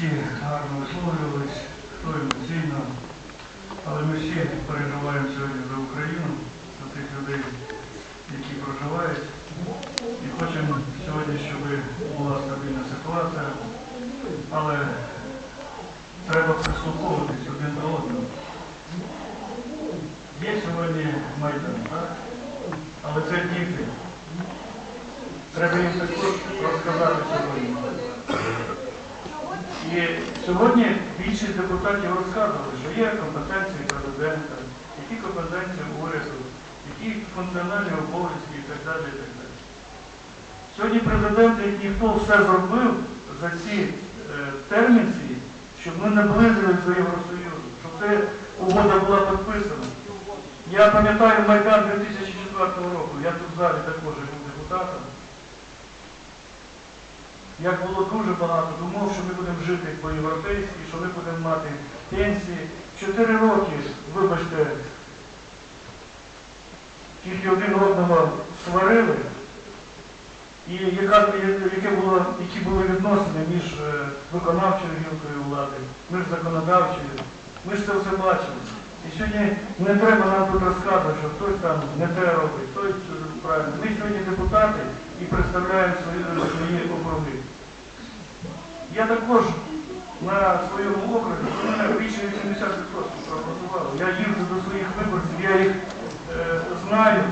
всі гарно висловлювались, хто емоційно, але ми всі переживаємо сьогодні за Україну, за тих людей, які проживають. І хочемо сьогодні, щоб була стабільна ситуація, але треба прислуховуватись один до одного. Є сьогодні Майдан, так? Але це діти. Треба їм також розказати сьогодні. І сьогодні більшість депутатів розказували, що є компетенції президента, які компетенції уряду, які функціональні обов'язки і так далі. І так далі. Сьогодні президент, як ніхто все зробив за ці е, термінці, щоб ми наблизились до Євросоюзу, щоб ця угода була підписана. Я пам'ятаю Майдан 2004 року, я тут в залі також був депутатом. Як було дуже багато думок, що ми будемо жити по-європейськи, що ми будемо мати пенсії. Чотири роки, вибачте, тільки один одного сварили. І яка, яке було, які були відносини між е, виконавчою гілкою влади, між законодавчою. Ми ж це все бачили. І сьогодні не треба нам тут розказувати, що хтось там не те робить, хтось правильно. Ми сьогодні депутати і представляємо свої, свої округи. Я також на своєму окрузі, більше 80% проголосувало. Я їжджу до своїх виборців, я їх е, знаю.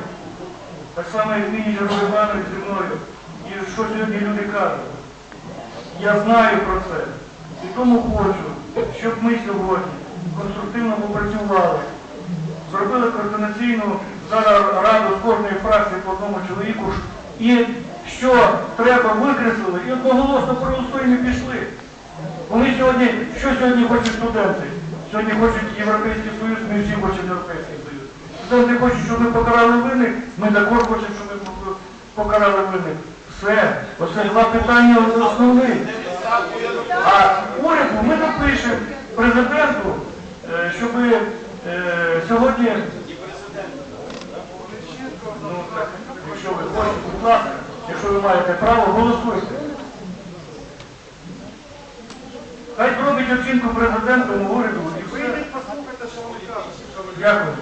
Так само, як нині Герой Іванович зі мною. І що сьогодні люди кажуть. Я знаю про це. І тому хочу, щоб ми сьогодні конструктивно попрацювали, координаційну зараз раду з кожної фракції по одному чоловіку. І що треба викреслили, і одноголосно проголосуємо і пішли. Вони сьогодні, що сьогодні хочуть студенти? Сьогодні хочуть Європейський Союз, ми всі хочемо Європейський Союз. Студенти хочуть, щоб ми покарали винних, ми також хочемо, щоб ми покарали винних. Все, оце два питання основні. А уряду ми напишемо президенту, е, щоб е, сьогодні, ну, так, якщо ви хочете, будь ласка, якщо ви маєте право, голосуйте. Хай зробить оцінку президенту уряду і все. Послухайте, що вони кажуть. Дякую.